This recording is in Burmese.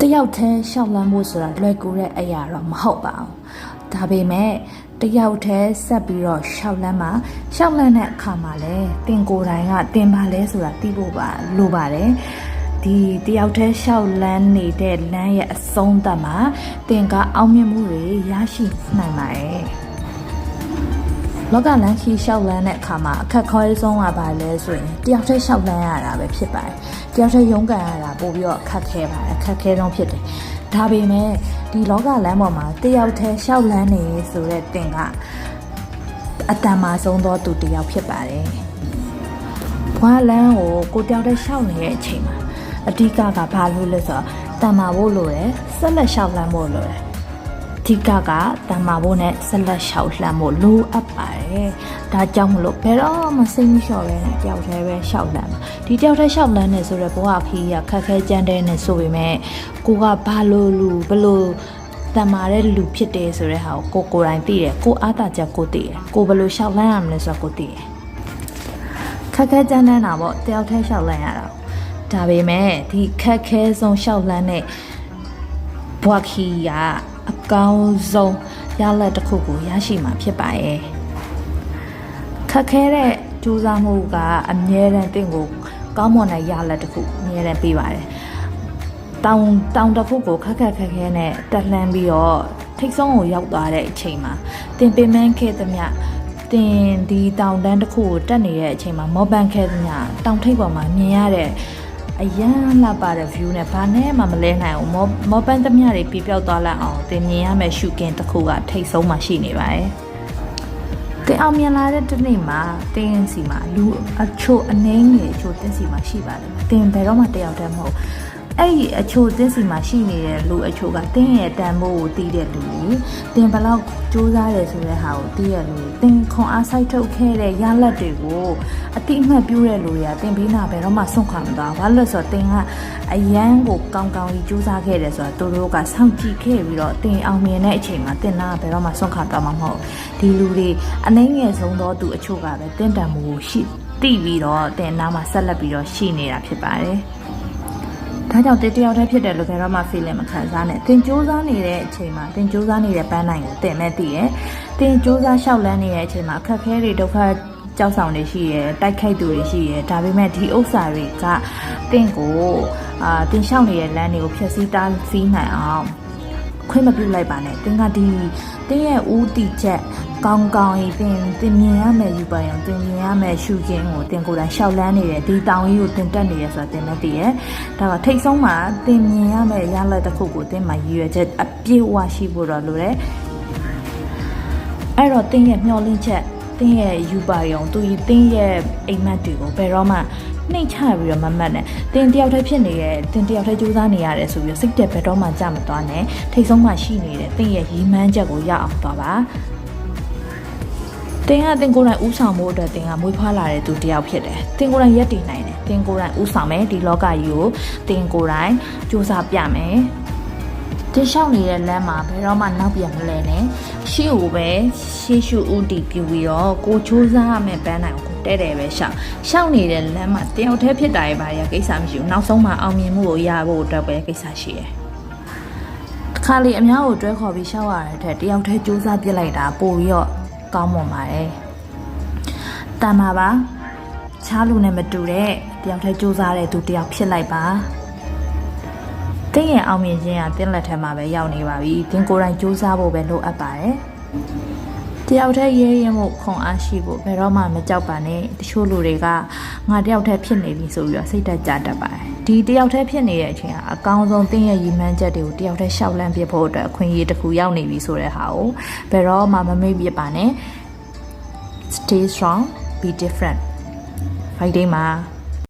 တယောက်တည်းရှောက်လန်းဖို့ဆိုတာလွယ်ကူတဲ့အရာတော့မဟုတ်ပါဘူးဒါပေမဲ့တယောက်တည်းဆက်ပြီးတော့ရှောက်လန်းမှာရှောက်လန်းတဲ့အခါမှာလဲတင်ကိုယ်တိုင်ကတင်ပါလဲဆိုတာသိဖို့ပါလိုပါတယ်ဒီတယောက်တည်းရှောက်လန်းနေတဲ့လမ်းရဲ့အဆုံးသတ်မှာတင်ကအောင်မြင်မှုတွေရရှိနိုင်ပါတယ် လောကလန်းခီလျှောက်လန်းတဲ့အခါမှာအခက်ခဲဆုံးကဘာလဲဆိုရင်တယောက်တည်းလျှောက်လန်းရတာပဲဖြစ်ပါတယ်တယောက်တည်းရုန်းကန်ရတာပို့ပြီးတော့အခက်ခဲပါတယ်အခက်ခဲဆုံးဖြစ်တယ်ဒါပေမဲ့ဒီလောကလန်းပေါ်မှာတယောက်တည်းလျှောက်လန်းနေဆိုတဲ့တင်ကအတ္တမဆုံးသောသူတစ်ယောက်ဖြစ်ပါတယ်ဘွားလန်းကိုကိုတယောက်တည်းလျှောက်နေတဲ့အချိန်မှာအဓိကကဘာလို့လဲဆိုတော့တန်မာဖို့လိုတယ်ဆက်လက်လျှောက်လန်းဖို့လိုတယ်အ ဓိကကတမ္မာဖို့နဲ့ဆက်လက်လျှောက်လှမ်းဖို့လိုအပ်ပါတယ်။ဒါကြောင့်မလို့ဘယ်တော့မှစိတ်မလျှော့ပဲနဲ့တယောက်တည်းပဲလျှောက်လှမ်းပါ။ဒီတယောက်တည်းလျှောက်လှမ်းနေဆိုတော့ဘဝခီးကခက်ခဲကြမ်းတဲ့နေဆိုပေမဲ့ကိုကဘာလို့လူဘလို့တမ္မာတဲ့လူဖြစ်တယ်ဆိုတဲ့ဟာကိုကိုကိုယ်တိုင်သိတယ်။ကိုအားတာချက်ကိုသိတယ်။ကိုဘယ်လိုလျှောက်လှမ်းရမလဲဆိုတော့ကိုသိတယ်။ခက်ခဲကြမ်းတမ်းတာပေါ့တယောက်တည်းလျှောက်လှမ်းရတာ။ဒါပေမဲ့ဒီခက်ခဲဆုံးလျှောက်လှမ်းတဲ့ဘွားခီကအ ကောင်းဆုံးရလက်တစ်ခုကိုရရှိမှာဖြစ်ပါရဲ့ခက်ခဲတဲ့ကြိုးစားမှုကအမြဲတမ်းတင့်ကိုကောင်းမွန်တဲ့ရလက်တစ်ခုအမြဲတမ်းပေးပါတယ်တောင်တောင်တစ်ခုကိုခက်ခက်ခက်ခဲနဲ့တက်လှမ်းပြီးတော့ထိတ်ဆုံးကိုရောက်သွားတဲ့အချိန်မှာတင်ပင်မန်းခဲ့သမျှတင်ဒီတောင်တန်းတစ်ခုကိုတက်နေတဲ့အချိန်မှာမောပန်ခဲ့သမျှတောင်ထိပ်ပေါ်မှာမြင်ရတဲ့ အရန်လှပတဲ့ view နဲ့ဘာနဲ့မှမလဲနိုင်ဘူးမောမောပန်းသမျှတွေပြပြောက်သွားလိုက်အောင်တင်မြင်ရမယ့်ရှုကင်တစ်ခုကထိတ်ဆုံးမှရှိနေပါတယ်တင်အောင်မြင်လာတဲ့ဒီနေ့မှာတင်းစီမှာလူအချို့အနှင်းငယ်အချို့တင်းစီမှာရှိပါတယ်တင်ဘယ်တော့မှတယောက်တည်းမဟုတ် အဲ့ဒီအချို့တင်းစီမှာရှိနေတဲ့လူအချို့ကတင်းရဲ့တန်ဖိုးကိုတီးတဲ့လူကြီးတင်ဘယ်လောက်စူးစမ်းတယ်ဆိုတဲ့ဟာကိုတီးရလူကြီးတင်ခွန်အားစိုက်ထုတ်ခဲ့တဲ့ရလက်တွေကိုအတိအမှတ်ပြုတဲ့လူတွေကတင်ပြီးနာဘယ်တော့မှစွန့်ခွာမသွားဘူးဘာလို့လဲဆိုတော့တင်ကအရန်ကိုကောင်းကောင်းကြီးစူးစမ်းခဲ့တယ်ဆိုတော့သူတို့ကစောင့်ကြည့်ခဲ့ပြီးတော့တင်အောင်မြင်တဲ့အချိန်မှာတင်နာကဘယ်တော့မှစွန့်ခွာသွားမှာမဟုတ်ဒီလူတွေအနှိမ့်ငယ်ဆုံးသောသူအချို့ကပဲတင်တန်မှုကိုရှိတိပြီးတော့တင်နာမှာဆက်လက်ပြီးတော့ရှိနေတာဖြစ်ပါတယ် ဒါကြောင့်တေတယောက်တည်းဖြစ်တယ်လို့ဘယ်တော့မှ feeling မခံစားနဲ့တင်စူးစမ်းနေတဲ့အချိန်မှာတင်စူးစမ်းနေတဲ့ပန်းနိုင်ကိုတင်မဲ့တည်ရယ်တင်စူးစမ်းလျှောက်လန်းနေတဲ့အချိန်မှာအခက်အခဲတွေဒုက္ခကြောက်ဆောင်တွေရှိရယ်တိုက်ခိုက်သူတွေရှိရယ်ဒါပေမဲ့ဒီဥစ္စာတွေကတင့်ကိုအာတင်လျှောက်နေတဲ့လမ်းတွေကိုဖျက်ဆီးတားဆီးနိုင်အောင် ခွင့်မပြုလိုက်ပါနဲ့တင်ကဒီတင်းရဲ့ဦးတီချက်ကောင်းကောင်းကြီးတင်တင်မြင်ရမယ်ယူပါရင်တင်မြင်ရမယ်ရှုခြင်းကိုတင်ကိုယ်တိုင်ရှောက်လန်းနေတယ်ဒီတောင်ကြီးကိုတင်တက်နေရဆိုတာတင်မသိရဒါကထိတ်ဆုံးမှာတင်မြင်ရမယ်ရလက်တစ်ခုကိုတင်မှရည်ရွယ်ချက်အပြည့်အဝရှိဖို့တော့လိုတယ်အဲ့တော့တင်းရဲ့မျောလင့်ချက်တင်းရဲ့ယူပါယုံသူကြီးတင်းရဲ့အိမ်မက်တွေကိုဘယ်တော့မှ နှိမ်ချပြီးတော့မမှတ်နဲ့တင်တယောက်တည်းဖြစ်နေရဲ့တင်တယောက်တည်းကြိုးစားနေရတယ်ဆိုပြီးတော့စိတ်တက်ဘယ်တော့မှကြမသွားနဲ့ထိတ်ဆုံးမှရှိနေတဲ့တင်းရဲ့ရီမန်းချက်ကိုရအောင်သွားပါတင်ကတင်ကိုယ်တိုင်ဥဆောင်မှုအတွက်တင်ကမွေးဖွားလာတဲ့သူတစ်ယောက်ဖြစ်တယ်တင်ကိုယ်တိုင်ရက်တည်နိုင်တယ်တင်ကိုယ်တိုင်ဥဆောင်မယ်ဒီလောကကြီးကိုတင်ကိုယ်တိုင်စူးစမ်းပြမယ်တင်လျှောက်နေတဲ့လမ်းမှာဘယ်တော့မှနောက်ပြန်မလဲနဲ့ရှေ့ကိုပဲရှေ့ရှုဥတီပြပြီးတော့ကိုစူးစမ်းရမယ်ပန်းနိုင်ကို တဲ့တယ်ပဲရှောက်ရှောက်နေတဲ့လမ်းမှာတယောက်တည်းဖြစ်တာရဲ့ဘာတွေကကိစ္စမရှိဘူးနောက်ဆုံးမှအောင်မြင်မှုကိုရဖို့အတွက်ပဲကိစ္စရှိတယ်တစ်ခါလေအများကိုတွဲခေါ်ပြီးရှောက်ရတဲ့အတွက်တယောက်တည်းစူးစမ်းပြစ်လိုက်တာပို့ပြီးတော့ကောင်းမွန်ပါတယ်တန်ပါပါချားလူနဲ့မတူတဲ့တယောက်တည်းစူးစမ်းတဲ့သူတယောက်ဖြစ်လိုက်ပါတင်းရဲ့အောင်မြင်ခြင်းကတင်းလက်ထက်မှာပဲရောက်နေပါပြီတင်းကိုယ်တိုင်စူးစမ်းဖို့ပဲလိုအပ်ပါတယ် တယောက်တည်းရဲရဲမှုခွန်အားရှိဖို့ဘယ်တော့မှမကြောက်ပါနဲ့တချို့လူတွေကငါတယောက်တည်းဖြစ်နေပြီဆိုပြီးတော့စိတ်တက်ကြတတ်ပါတယ်ဒီတယောက်တည်းဖြစ်နေတဲ့အချိန်ကအကောင်းဆုံးတင်းရဲ့ရည်မှန်းချက်တွေကိုတယောက်တည်းရှောက်လန့်ပြဖို့အတွက်အခွင့်အရေးတစ်ခုရောက်နေပြီဆိုတဲ့ဟာကိုဘယ်တော့မှမမေ့ပြပါနဲ့ stay strong be different fighting မှာ